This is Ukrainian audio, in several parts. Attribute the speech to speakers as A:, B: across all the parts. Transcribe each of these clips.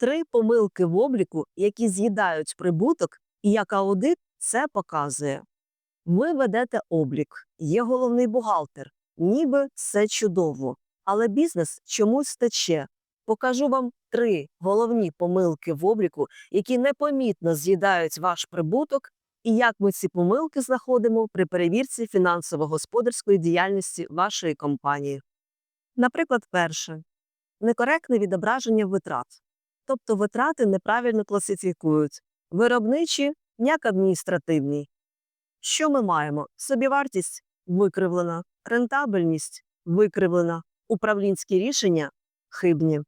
A: Три помилки в обліку, які з'їдають прибуток, і як аудит це показує. Ви ведете облік, є головний бухгалтер, ніби все чудово, але бізнес чомусь тече. Покажу вам три головні помилки в обліку, які непомітно з'їдають ваш прибуток, і як ми ці помилки знаходимо при перевірці фінансово-господарської діяльності вашої компанії. Наприклад, перше некоректне відображення витрат, тобто витрати неправильно класифікують, виробничі, як адміністративні. Що ми маємо? Собівартість викривлена, рентабельність викривлена, управлінські рішення хибні.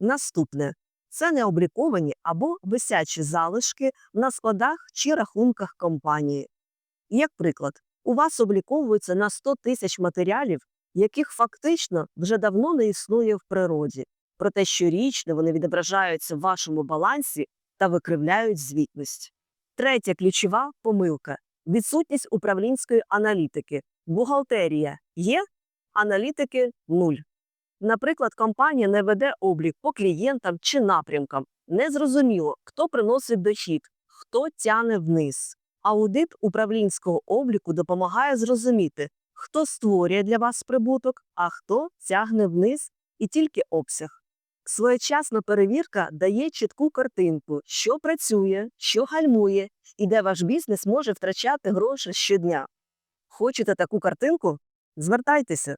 A: Наступне це необліковані або висячі залишки на складах чи рахунках компанії. Як приклад, у вас обліковується на 100 тисяч матеріалів, яких фактично вже давно не існує в природі, проте щорічно вони відображаються в вашому балансі та викривляють звітність. Третя ключова помилка відсутність управлінської аналітики. Бухгалтерія є, аналітики нуль. Наприклад, компанія не веде облік по клієнтам чи напрямкам. Незрозуміло, хто приносить дохід, хто тяне вниз. Аудит управлінського обліку допомагає зрозуміти, хто створює для вас прибуток, а хто тягне вниз і тільки обсяг. Своєчасна перевірка дає чітку картинку, що працює, що гальмує і де ваш бізнес може втрачати гроші щодня. Хочете таку картинку? Звертайтеся.